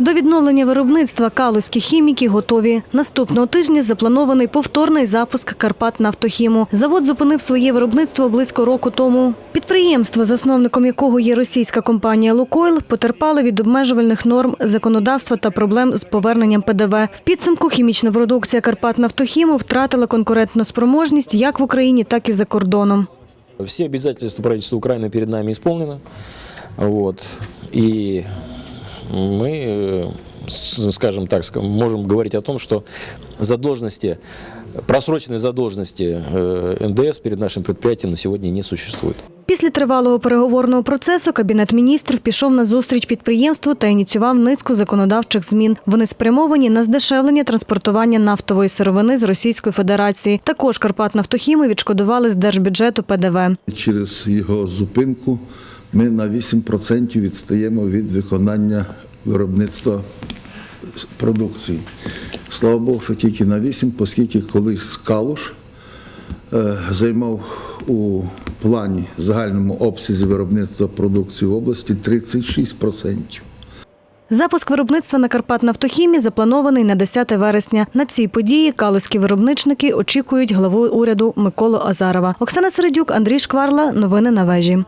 До відновлення виробництва калузькі хіміки готові. Наступного тижня запланований повторний запуск Карпат Нафтохіму. Завод зупинив своє виробництво близько року тому. Підприємство, засновником якого є російська компанія Лукойл, потерпали від обмежувальних норм законодавства та проблем з поверненням ПДВ. В підсумку хімічна продукція Карпат Нафтохіму втратила конкурентну спроможність як в Україні, так і за кордоном. Все обязательства правительства Украины перед нами исполнены. Вот. И мы, э, с- скажем так, ска- можем говорить о том, что задолженности, просроченной задолженности э, НДС перед нашим предприятием на сегодня не существует. Після тривалого переговорного процесу Кабінет міністрів пішов на зустріч підприємству та ініціював низку законодавчих змін. Вони спрямовані на здешевлення транспортування нафтової сировини з Російської Федерації. Також Карпатнафтохіми відшкодували з держбюджету ПДВ. Через його зупинку ми на 8% відстаємо від виконання виробництва продукції. Слава Богу, що тільки на 8, оскільки колись Калуш е, займав у плані загальному обсязі виробництва продукції в області 36%. Запуск виробництва на Карпатнафтохімі запланований на 10 вересня. На цій події калузькі виробничники очікують главу уряду Миколу Азарова. Оксана Середюк, Андрій Шкварла. Новини на вежі.